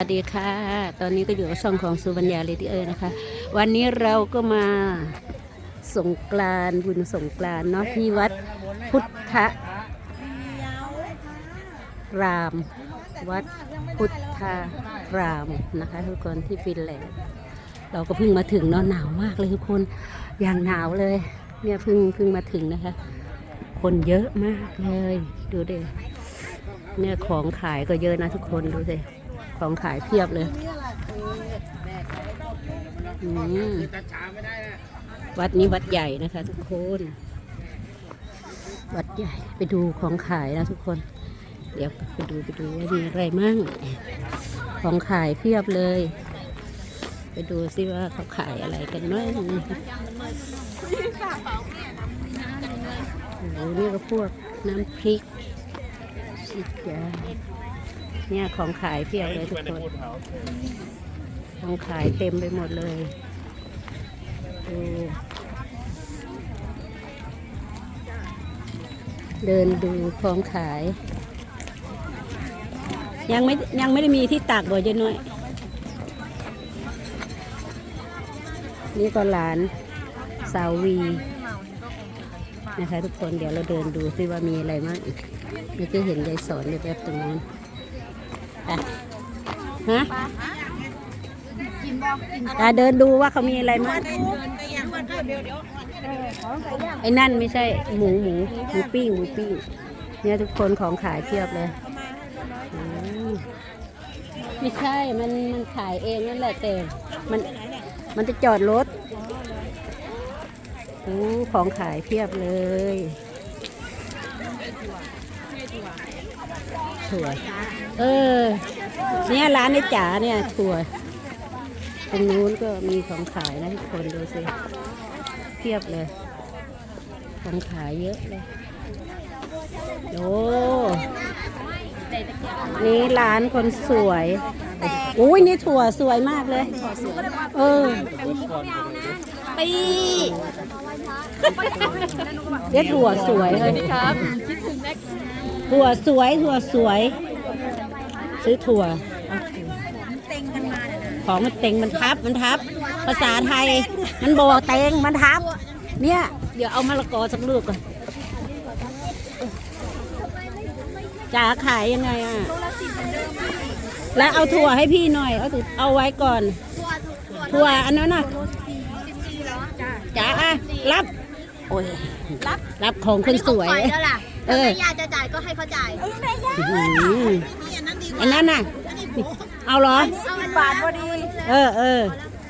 สวัสดีค่ะ ตอนนี้ก็อยู่กับช่องของสุบัญญาเลดี้เออนะคะ วันนี้เราก็มาสงกรานบุญสงกรานเนาะที่วัดพุทธราม วัดพุทธรามนะคะ ทุกคนที่ฟินแลนด์เราก็เพิ่งมาถึงเนาะหนาวมากเลยทุกคนอย่างหนาวเลย เนี่ยเพิ่งเพิ่งมาถึงนะคะ คนเยอะมากเลย ดูเด็เนี่ยของขายก็เยอะนะทุกคนดูสิ ของขายเพียบเลยวัดนี้วัดใหญ่นะคะ ทุกคน วัดใหญ่ไปดูของขายนะทุกคน เดี๋ยวไปดูไปดูว่ามีอะไรมั่ง ของขายเพียบเลย ไปดูซิว่าเขาขายอะไรกันบ้างโอ้นี่ก็พวกน้ำพริก ชิกาเนี่ยของขายเพียบเลยทุกคน ของขายเต็มไปหมดเลยดูเดินดูของขาย ยังไม่ยังไม่ได้มีที่ตากบ่อยเจน้อย นี่ก็ร้านสาววี นะคะ ทุกคนเดี๋ยวเราเดินดูซิว่ามีอะไรบ้างเมื่อกี้เห็นยายสอนอยู่แบบตรงนั้นอะฮะอะเดินดูว่าเขามีอะไรมั้งไอ้นั่นไม่ใช่หมูหมูหมูปิ้งหมูปิ้งเนี่ยทุกคนของขายเพียบเลยไม่ใช่ มันมันขายเองนั่นแหละแต่ มัน มันจะจอดรถ อ้ของขายเพียบเลยถั่วเออ เนี่ยร้านในจ๋าเนี่ยถั่วตรงนู้นก็มีของขายนะทุกคนดูสิเพียบเลย ของขายเยอะเลยโอ้นี่ร้านคนสวยอุ้ยนี่ถั่วสวยมากเลย เออปี เด็ดถั่วสวยเลยครับถั่วสวยถั่วสวย ซื้อถั่วของมันเต็งมันทับมันทับ ภาษาไทย มันโบเต็งมันทับ เนี่ย เดี๋ยวเอามะละกอสักลูกก่อนจ๋าขายยังไงอะแล้วเอาถั่วให้พี่หน่อย เอาถั่วเอาไว้ก่อน ถั่วอันนั้นน่ะจ๋าอะรับ โอ้ยรับรับของคนสวยอันนี้ของปล่อแล้วล่ะเออ ถ้าแม่ย่าจะจ่ายก็ให้เขาจ่ายอื้อหืออันนั้นน่ะเอาเหรอ เอาอันบาทพอดีเออเออ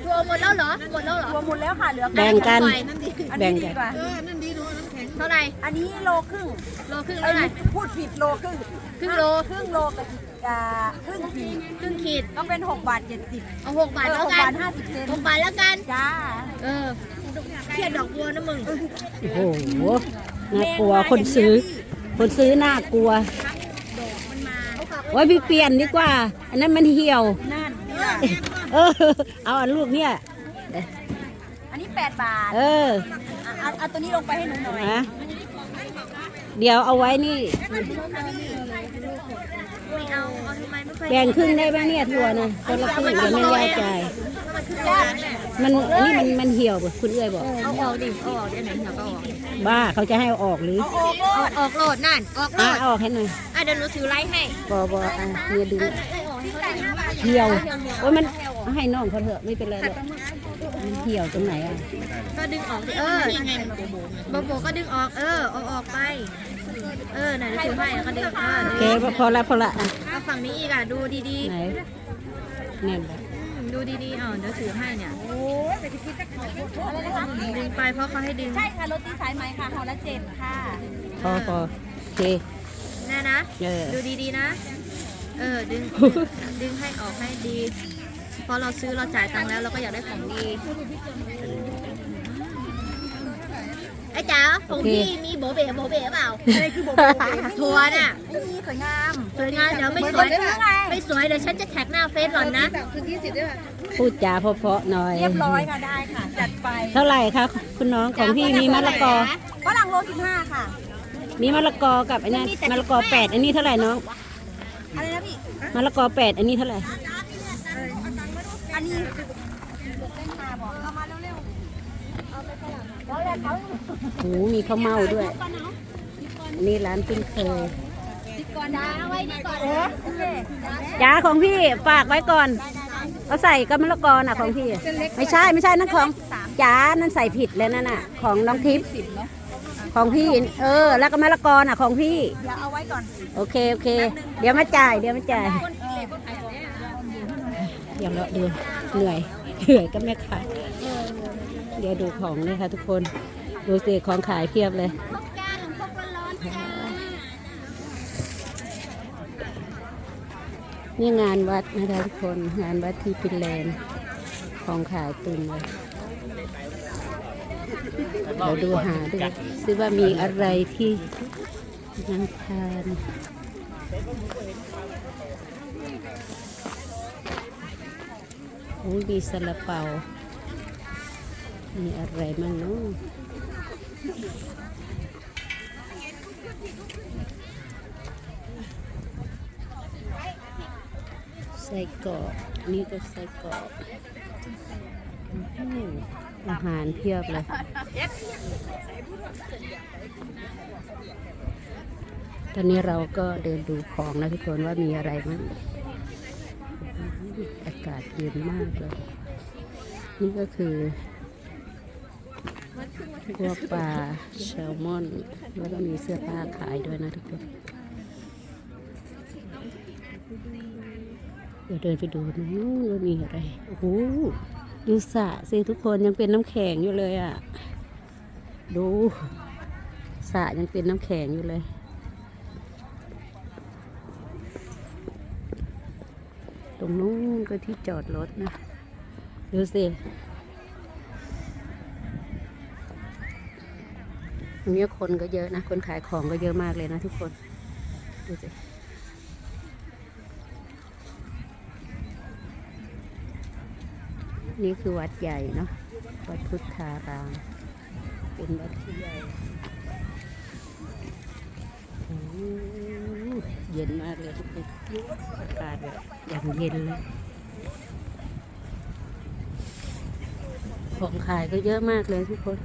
ทัวร์หมดแล้วเหรอหมดแล้วเหรอรวมหมดแล้วค่ะเหลือแบ่งกัน อันแบ่นี้งดีกันกว่าเท่าไหร่อันนี้โลครึ่งโลครึ่งเอ้เท่ายไหร่พูดผิดโลครึ่งครึ่งโล ครึ่งโลกับอ่าครึ่งขีดครึ่งขีดต้องเป็น 6 บาท 70 เอาหกบาทเออแล้ว6กับาทน50เซนหกบาทแล้วกัน จ้า เออ เครียดดอกบัวนะมึงโอ้โหน่ากลัวคนซื้อ คนซื้อน่ากลัวโอ้ยพี่เปลี่ยนดีกว่า อันนั้นมันเหี่ยวนั่นนี่ล่ะเออเอาอันลูกเนี่ยอันนี้8บาท เอออะเอาเอาตัวนี้ลงไปให้หนูหน่อยนะเดี๋ยวเอาไว้นี่ไม่เอาเอาทำไมไม่ค่อยแบ่งครึ่งได้ไหมเนี่ยถั่วนะคนละครึ่งเดี๋ยวแม่ยายจ่าย มันคือการแหละมันอันนี้มันมันเหี่ยวบ่คุณเอ้ยบอกเอาออกดิเอาออกได้ไหนเดี๋ยวก็ออกบ้าเขาจะให้เอาออกหรือเอาออกโลเอาดออกโหลดนั่นออกโหลอะดเอาออกให้หน่อยอะเดี๋ยวหนูถือไลท์ให้บอบออะเนี่ยดึงเอาออกให้เขาได้เหี่ยวโอ้ยมันเอาให้น้องเขาเถอะไม่เป็นไรหรอกมันเหี่ยวตรงไหนอะก็ดึงออกสิเออโบโบก็ดึงออกเออเอาออกไป เออไหนจะถือให้แล้วก็ดึงเออโอเคดึงพอละพอละอะเอาฝั่งนี้อีกอะดูดีไหนแน่นเลยๆอืม ดูดีๆอ๋อเดี๋ยวถือให้เนี่ยโอ้ยแต่จะคิดจะขายอะไรนะคะดึงไปเพราะเขาให้ดึงใช่ค่ะโรตีสายไหมค่ะห่อละเจ็ดค่ะพอพอโอเคแน่นะเออดูดีๆนะ เออดึงดึงให้ออกให้ดี เพราะเราซื้อเราจ่ายตังค์แล้วเราก็อยากได้ของดีไอ้จ๋าของพี่มีโบเบ๋โบเบ๋เปล่าอะไรคือโบโบเบไม่มีทัวร์น่ะไม่มีสวยงามสวยงามเดี๋ยวไม่เหมือนสวยคนซื้อไงไม่สวยเดี๋ยวฉันจะแท็กหน้าเฟซหล่อนนะพูดจาเพราะๆหน่อย เรียบร้อยค่ะได้ค่ะ จัดไป เท่าไหร่คะคุณน้องของพี่มีมะละกอฝรั่งโลสิบห้าค่ะ มีมะละกอกับไอ้นั่นมะละกอแปดอันนี้เท่าไหร่น้องอะไรนะพี่มะละกอแปดอันนี้เท่าไหร่ออันนี้เส้นมาบอกเอามาเร็วๆ โอ้มีข้าวเม่าด้วย นี่ร้านปิ้งเคยก่อนดาเอาไว้นี่ก่อนเออโอเคจ้าของพี่ฝากไว้ก่อนเอาใส่กับมะละกอน่ะของพี่ ไม่ใช่ไม่ใช่นั่นของจ้านั่นใส่ผิดแล้วนั่นน่ะ ของน้องทิพย์ของพี่เออ แล้วก็มะละกอน่ะของพี่เดี๋ยวเอาไว้ก่อนโอเคโอเค เดี๋ยวมาจ่ายเดี๋ยวมาจ่ายเดี๋ยวเราดูเหนื่อยเหนื่อยก็แม่ค้า เดี๋ยวดูของเลยค่ะทุกคน ดูสิของขายเพียบเลยนี่งานวัดนะคะทุกคน งานวัดที่ฟินแลนด์ของขายตุนเลยเราดูหาดูซิว่ามีอะไรที่น่าทานโอ้ยมีซาลาเปา มีอะไรมั่งเนาะไส้กรอกนี่ก็ไส้กรอกอาหารเพียบเลยตอนนี้เราก็เดินดูของนะทุกคนว่ามีอะไรบ้างอากาศเย็นมากเลย นี่ก็คือ พวกปลาแซลมอน แล้วก็มีเสื้อผ้าขายด้วยนะทุกคนเดี๋ยวเดินไปดูนู้นว่ามีอะไร โอ้โหดูสะสิทุกคนยังเป็นน้ำแข็งอยู่เลยอะ ดูสะยังเป็นน้ำแข็งอยู่เลยตรงนู้นก็ที่จอดรถนะ ดูสิตรง นี้คนก็เยอะนะ คนขายของก็เยอะมากเลยนะทุกคน ดูสินี่คือวัดใหญ่เนาะ วัดพุทธาราม เป็นวัดที่ใหญ่โหเย็นมากเลยทุกคนอากาศแบบอย่างเย็นเลย ของขายก็เยอะมากเลยทุกคน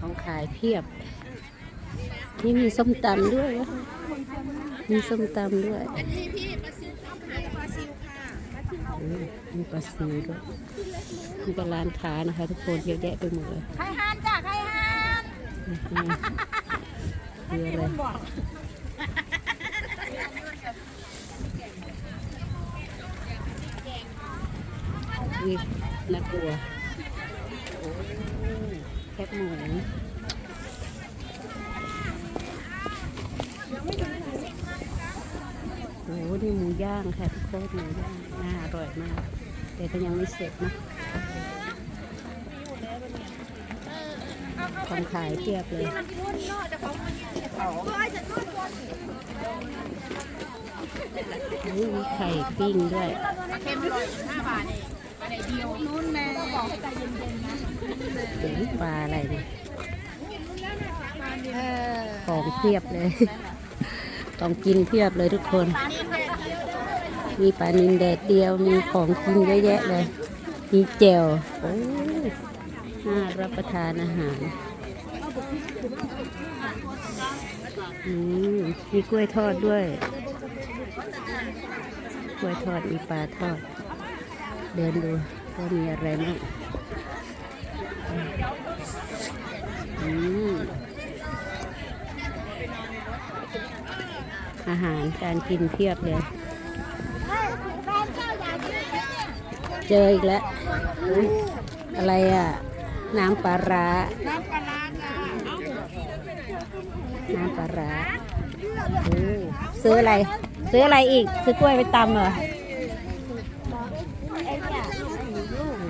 ของขายเพียบ นี่มีส้มตำด้วย มีส้มตำด้วยอืมมีปลาซิวด้วยมีก็ร้านค้านะคะ ทุกคนเยอะแยะไปหมดเลยไข่ฮานจ้ะไข่ฮานอืมคืออะไรวิน่ากลัว แคบหมูโอ้นี่หมูย่างค่ะทุกคนหมูย่างน่าอร่อยมาก แต่ก็ยังไม่เสร็จนะของขายเทียบเลยอุ๊ยมีไข่ปิ้งด้วยเดี๋ย วปลาอะไรเนี่ยของเพียบเลยของกินเพียบเลยทุกคน มีปลานินแดดเดียว มีของกินเยอะแยะเลย มีแจ่วโอ้ยน่ารับประทานอาหารอืมมีกล้วยทอดด้วย กล้วยทอด มีปลาทอด เดินดูว่ามีอะไรบ้างอาหารการกินเพียบเลย เจออีกแล้ว อะไรอะ น้ำปลาร้า น้ำปลาร้าจ้ะน้ำปลาร้าซื้ออะไร ซื้ออะไรอีก ซื้อกล้วยไปตำเหรอ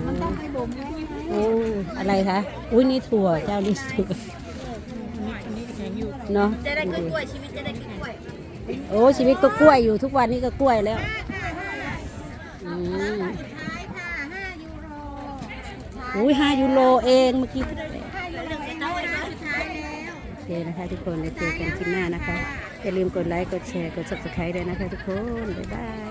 มันต้องให้บ่มไว้ โอ้อะไรคะ อุ้ยนี่ถั่วเจ้านี่ถั่วเนาะจะได้กล้วยๆชีวิตจะได้กล้วย โอ้ชีวิตก็กล้วยอยู่ทุกวันนี้ก็กล้วยแล้วอืมท้ายค่ะ5ยูโรอุ้ยห้ายูโรเองเมื่อกี้5ยูโรเป็นน้อยนะสุดท้ายแล้วโอเคนะคะทุกคนแล้วเจอกันคลิปหน้านะคะ อย่าลืมกดไลค์ กดแชร์ กด subscribe ด้วยนะคะทุกคน บ๊ายบาย